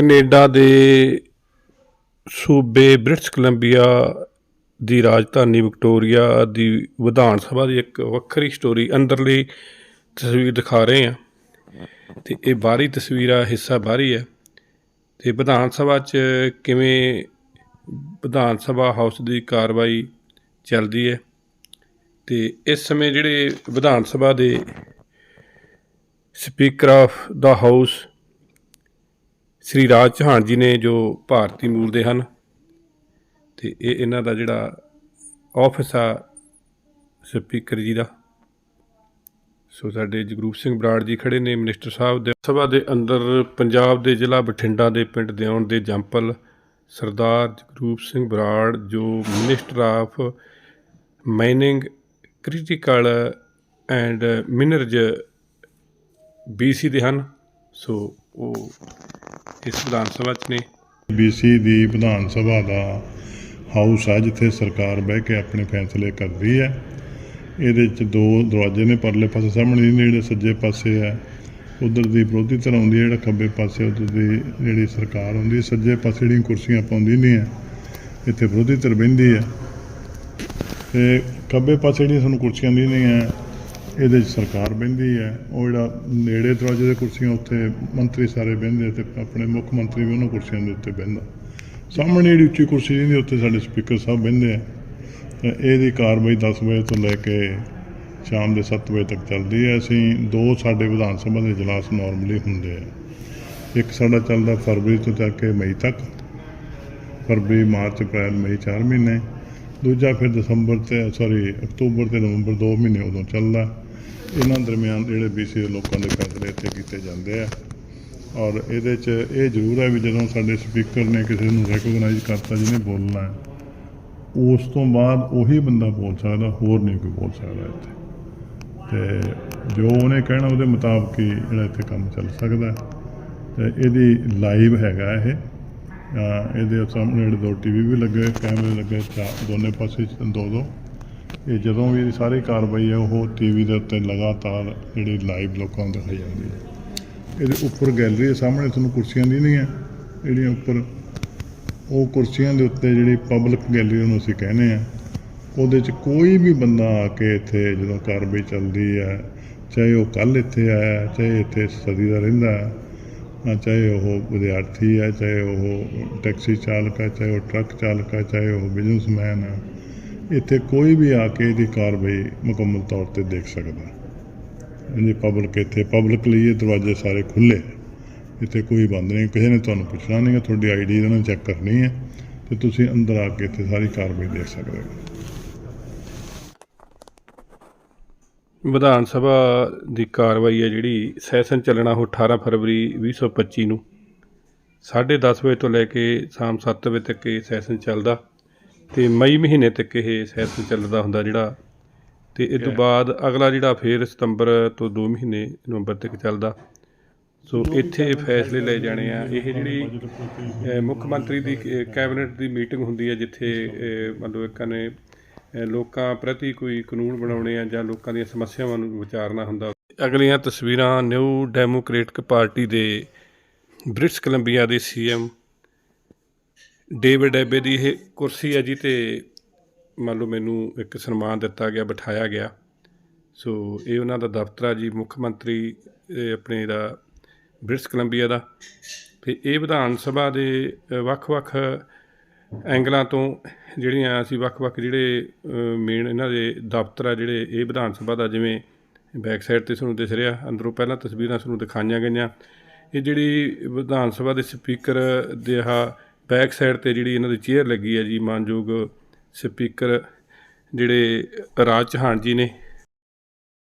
Canada ਦੇ ਸੂਬੇ British Columbia ਦੀ ਰਾਜਧਾਨੀ ਵਿਕਟੋਰੀਆ ਦੀ ਵਿਧਾਨ ਸਭਾ ਦੀ ਇੱਕ ਵੱਖਰੀ ਸਟੋਰੀ ਅੰਦਰਲੀ ਤਸਵੀਰ ਦਿਖਾ ਰਹੇ ਹਾਂ। ਤੇ ਇਹ ਬਾਹਰੀ ਤਸਵੀਰ ਆ, ਹਿੱਸਾ ਬਾਹਰੀ ਹੈ ਤੇ ਵਿਧਾਨ ਸਭਾ 'ਚ ਕਿਵੇਂ ਵਿਧਾਨ ਸਭਾ ਹਾਊਸ ਦੀ ਕਾਰਵਾਈ ਚੱਲਦੀ ਹੈ ਤੇ ਇਸ ਸਮੇਂ ਜਿਹੜੇ ਵਿਧਾਨ ਸਭਾ ਦੇ speaker of the house Shri Raj Chauhan ji ਨੇ ਜੋ ਭਾਰਤੀ ਮੂਲ ਦੇ ਹਨ ਤੇ ਇਹ ਇਹਨਾਂ ਦਾ ਜਿਹੜਾ ਆਫਿਸ ਆ ਸਪੀਕਰ ਜੀ ਦਾ। ਸੋ ਸਾਡੇ ਜਗਰੂਪ ਸਿੰਘ ਬਰਾੜ ਜੀ ਖੜੇ ਨੇ ਮਿਨਿਸਟਰ ਸਾਹਿਬ ਦੇ ਸਭਾ ਦੇ ਅੰਦਰ ਪੰਜਾਬ ਦੇ ਜ਼ਿਲ੍ਹਾ ਬਠਿੰਡਾ ਦੇ ਪਿੰਡ ਦਿਉਣ ਦੇ ਜੰਪਲ ਸਰਦਾਰ ਜਗਰੂਪ ਸਿੰਘ ਬਰਾੜ ਜੋ minister of mining critical and minerals BC ਦੇ ਹਨ। ਸੋ ਉਹ ਇਸ ਵਿਧਾਨ ਸਭਾ 'ਚ ਨੇ ਬੀਸੀ ਦੀ ਵਿਧਾਨ ਸਭਾ ਦਾ ਹਾਊਸ ਆ ਜਿੱਥੇ ਸਰਕਾਰ ਬਹਿ ਕੇ ਆਪਣੇ ਫੈਸਲੇ ਕਰਦੀ ਹੈ। ਇਹਦੇ ਚ ਦੋ ਦਰਵਾਜ਼ੇ ਨੇ ਪਰਲੇ ਪਾਸੇ ਸਾਹਮਣੇ ਦੇ ਜਿਹੜੇ ਸੱਜੇ ਪਾਸੇ ਹੈ। ਉਧਰ ਦੀ ਵਿਰੋਧੀ ਧਿਰ ਆਉਂਦੀ ਹੈ, ਜਿਹੜਾ ਖੱਬੇ ਪਾਸੇ ਉਧਰ ਦੀ ਜਿਹੜੀ ਸਰਕਾਰ ਆਉਂਦੀ ਸੱਜੇ ਪਾਸੇ ਜਿਹੜੀਆਂ ਕੁਰਸੀਆਂ ਪਾਉਂਦੀ ਨਹੀਂ ਹੈ, ਇੱਥੇ ਵਿਰੋਧੀ ਧਿਰ ਬਹਿੰਦੀ ਹੈ। ਤੇ ਖੱਬੇ ਪਾਸੇ ਜਿਹੜੀਆਂ ਸਾਨੂੰ ਕੁਰਸੀਆਂ ਦੀ ਨਹੀਂ ਹੈ ਇਹਦੇ 'ਚ ਸਰਕਾਰ ਬਹਿੰਦੀ ਹੈ। ਉਹ ਜਿਹੜਾ ਨੇੜੇ ਦਰਵਾਜ਼ੇ ਦੇ ਕੁਰਸੀਆਂ ਉੱਥੇ ਮੰਤਰੀ ਸਾਰੇ ਬਹਿੰਦੇ ਆ ਤੇ ਆਪਣੇ ਮੁੱਖ ਮੰਤਰੀ ਵੀ ਉਹਨਾਂ ਕੁਰਸੀਆਂ ਦੇ ਉੱਤੇ ਬਹਿੰਦਾ। ਸਾਹਮਣੇ ਜਿਹੜੀ ਉੱਚੀ ਕੁਰਸੀ ਜਿਹਦੀ ਉੱਤੇ ਸਾਡੇ ਸਪੀਕਰ ਸਾਹਿਬ ਬਹਿੰਦੇ ਆ। ਤੇ ਇਹਦੀ ਕਾਰਵਾਈ 10 ਵਜੇ ਤੋਂ ਲੈ ਕੇ ਸ਼ਾਮ ਦੇ 7 ਵਜੇ ਤੱਕ ਚੱਲਦੀ ਹੈ। ਅਸੀਂ ਦੋ ਸਾਡੇ ਵਿਧਾਨ ਸਭਾ ਦੇ ਇਜਲਾਸ ਨਾਰਮਲੀ ਹੁੰਦੇ ਆ। ਇੱਕ ਸਾਡਾ ਚੱਲਦਾ ਫਰਵਰੀ ਤੋਂ ਲੈ ਕੇ ਮਈ ਤੱਕ। ਫਰਵਰੀ, ਮਾਰਚ, ਅਪ੍ਰੈਲ, ਮਈ 4 ਮਹੀਨੇ। ਦੂਜਾ ਫਿਰ ਦਸੰਬਰ ਤੇ ਸੌਰੀ ਅਕਤੂਬਰ ਤੇ ਨਵੰਬਰ 2 ਮਹੀਨੇ ਉਦੋਂ ਚੱਲਦਾ। ਇਹਨਾਂ ਦਰਮਿਆਨ ਜਿਹੜੇ ਬੀਸੀ ਦੇ ਲੋਕਾਂ ਦੇ ਫੈਸਲੇ ਇੱਥੇ ਕੀਤੇ ਜਾਂਦੇ ਆ। ਔਰ ਇਹਦੇ 'ਚ ਇਹ ਜ਼ਰੂਰ ਹੈ ਵੀ ਜਦੋਂ ਸਾਡੇ ਸਪੀਕਰ ਨੇ ਕਿਸੇ ਨੂੰ ਰੈਕੋਗਨਾਈਜ਼ ਕਰਤਾ ਜਿਹਨੇ ਬੋਲਣਾ ਹੈ, ਉਸ ਤੋਂ ਬਾਅਦ ਉਹੀ ਬੰਦਾ ਬੋਲ ਸਕਦਾ, ਹੋਰ ਨਹੀਂ ਕੋਈ ਬੋਲ ਸਕਦਾ ਇੱਥੇ। ਤੇ ਜੋ ਉਹਨੇ ਕਹਿਣਾ ਉਹਦੇ ਮੁਤਾਬਕ ਹੀ ਜਿਹੜਾ ਇੱਥੇ ਕੰਮ ਚੱਲ ਸਕਦਾ ਹੈ। ਤੇ ਇਹਦੀ ਲਾਈਵ ਹੈਗਾ ਇਹ। ਇਹਦੇ ਸਾਹਮਣੇ ਜਿਹੜੇ ਦੋ ਟੀਵੀ ਵੀ ਲੱਗੇ ਕੈਮਰੇ ਲੱਗੇ ਦੋਨੇ ਪਾਸੇ ਚ ਦੋ ਦੋ ਇਹ ਜਦੋਂ ਵੀ ਇਹਦੀ ਸਾਰੀ ਕਾਰਵਾਈ ਹੈ, ਉਹ ਟੀਵੀ ਦੇ ਉੱਤੇ ਲਗਾਤਾਰ ਜਿਹੜੀ ਲਾਈਵ ਲੋਕਾਂ ਨੂੰ ਦਿਖਾਈ ਜਾਂਦੀ ਹੈ। ਇਹਦੇ ਉੱਪਰ ਗੈਲਰੀ ਦੇ ਸਾਹਮਣੇ ਤੁਹਾਨੂੰ ਕੁਰਸੀਆਂ ਦੀ ਨਹੀਂ ਹੈ ਜਿਹੜੀਆਂ ਉੱਪਰ, ਉਹ ਕੁਰਸੀਆਂ ਦੇ ਉੱਤੇ ਜਿਹੜੀ ਪਬਲਿਕ ਗੈਲਰੀ ਨੂੰ ਅਸੀਂ ਕਹਿੰਦੇ ਆ ਉਹਦੇ 'ਚ ਕੋਈ ਵੀ ਬੰਦਾ ਆ ਕੇ ਇੱਥੇ ਜਦੋਂ ਕਾਰਵਾਈ ਚੱਲਦੀ ਹੈ, ਚਾਹੇ ਉਹ ਕੱਲ ਇੱਥੇ ਆਇਆ, ਚਾਹੇ ਇੱਥੇ ਸਦੀ ਦਾ ਰਹਿੰਦਾ ਹੈ ਚਾਹੇ ਉਹ ਵਿਦਿਆਰਥੀ ਹੈ, ਚਾਹੇ ਉਹ ਟੈਕਸੀ ਚਾਲਕ ਹੈ, ਚਾਹੇ ਉਹ ਟਰੱਕ ਚਾਲਕ ਹੈ, ਚਾਹੇ ਉਹ ਬਿਜ਼ਨਸਮੈਨ ਹੈ ਇੱਥੇ ਕੋਈ ਵੀ ਆ ਕੇ ਇਹਦੀ ਕਾਰਵਾਈ ਮੁਕੰਮਲ ਤੌਰ ਤੇ ਦੇਖ ਸਕਦਾ। ਹੈ ਇਹਦੀ ਪਬਲਿਕ ਇੱਥੇ ਪਬਲਿਕ ਲਈ ਇਹ ਦਰਵਾਜ਼ੇ ਸਾਰੇ ਖੁੱਲੇ ਇੱਥੇ ਕੋਈ ਬੰਦ ਨਹੀਂ, ਕਿਸੇ ਨੇ ਤੁਹਾਨੂੰ ਪੁੱਛਣਾ ਨਹੀਂ ਹੈ, ਤੁਹਾਡੀ ਆਈਡੀ ਇਹਨਾਂ ਨੇ ਚੈੱਕ ਕਰਨੀ ਹੈ ਤੇ ਤੁਸੀਂ ਅੰਦਰ ਆ ਕੇ ਇੱਥੇ ਸਾਰੀ ਕਾਰਵਾਈ ਦੇਖ ਸਕਦੇ ਹੋ। ਵਿਧਾਨ ਸਭਾ ਦੀ ਕਾਰਵਾਈ ਹੈ ਜਿਹੜੀ, ਸੈਸ਼ਨ ਚੱਲਣਾ ਉਹ 18 ਫਰਵਰੀ 2025 ਨੂੰ। 10:30 ਵਜੇ ਤੋਂ ਲੈ ਕੇ ਸ਼ਾਮ 7 ਵਜੇ ਤੱਕ ਇਹ ਸੈਸ਼ਨ ਚੱਲਦਾ। ਤੇ ਮਈ ਮਹੀਨੇ ਤੱਕ ਇਹ ਸੈਸ਼ਨ ਚੱਲਦਾ ਹੁੰਦਾ ਜਿਹੜਾ ਤੇ ਇਸ ਤੋਂ ਬਾਅਦ ਅਗਲਾ ਜਿਹੜਾ ਫੇਰ ਸਤੰਬਰ ਤੋਂ 2 ਮਹੀਨੇ ਨਵੰਬਰ ਤੱਕ ਚੱਲਦਾ। ਸੋ ਇੱਥੇ ਫੈਸਲੇ ਲਏ ਜਾਣੇ ਆ। ਇਹ ਜਿਹੜੀ ਮੁੱਖ ਮੰਤਰੀ ਦੀ ਕੈਬਨਿਟ ਦੀ ਮੀਟਿੰਗ ਹੁੰਦੀ ਹੈ ਜਿੱਥੇ ਮਤਲਬ ਇੱਕ ਨੇ ਲੋਕਾਂ ਪ੍ਰਤੀ ਕੋਈ ਕਾਨੂੰਨ ਬਣਾਉਣੇ ਆ ਜਾਂ ਲੋਕਾਂ ਦੀਆਂ ਸਮੱਸਿਆਵਾਂ ਨੂੰ ਵਿਚਾਰਨਾ ਹੁੰਦਾ। ਅਗਲੀਆਂ ਤਸਵੀਰਾਂ ਨਿਊ ਡੈਮੋਕ੍ਰੇਟਿਕ ਪਾਰਟੀ ਦੇ ਬ੍ਰਿਟਿਸ਼ ਕੋਲੰਬੀਆ ਦੇ ਸੀਐਮ ਡੇਵਿਡ ਐਬੇ ਦੀ ਇਹ ਕੁਰਸੀ ਹੈ ਜੀ ਤੇ ਮੰਨ ਲਓ ਮੈਨੂੰ ਇੱਕ ਸਨਮਾਨ ਦਿੱਤਾ ਗਿਆ, ਬਿਠਾਇਆ ਗਿਆ। ਸੋ ਇਹ ਉਹਨਾਂ ਦਾ ਦਫ਼ਤਰ ਆ ਜੀ, ਮੁੱਖ ਮੰਤਰੀ, ਇਹ ਆਪਣੇ ਦਾ ਬ੍ਰਿਟਿਸ਼ ਕੋਲੰਬੀਆ ਦਾ। ਤੇ ਇਹ ਵਿਧਾਨ ਸਭਾ ਦੇ ਵੱਖ-ਵੱਖ ਐਂਗਲਾਂ ਤੋਂ ਜਿਹੜੀਆਂ ਅਸੀਂ ਵੱਖ-ਵੱਖ ਜਿਹੜੇ ਮੇਨ ਇਹਨਾਂ ਦੇ ਦਫ਼ਤਰ ਆ, ਜਿਹੜੇ ਇਹ ਵਿਧਾਨ ਸਭਾ ਦਾ ਜਿਵੇਂ ਬੈਕ ਸਾਈਡ ਤੇ ਤੁਹਾਨੂੰ ਦਿਸ ਰਿਹਾ, ਅੰਦਰੋਂ ਪਹਿਲਾਂ ਤਸਵੀਰਾਂ ਤੁਹਾਨੂੰ ਦਿਖਾਈਆਂ ਗਈਆਂ। ਇਹ ਜਿਹੜੀ ਵਿਧਾਨ ਸਭਾ ਦੇ ਸਪੀਕਰ ਦੇ ਆ ਬੈਕ ਸਾਈਡ ਤੇ ਜਿਹੜੀ ਇਹਨਾਂ ਦੀ ਚੇਅਰ ਲੱਗੀ ਹੈ ਜੀ ਮਾਨਯੋਗ ਸਪੀਕਰ ਜਿਹੜੇ ਰਾਜ ਚੌਹਾਨ ਜੀ ਨੇ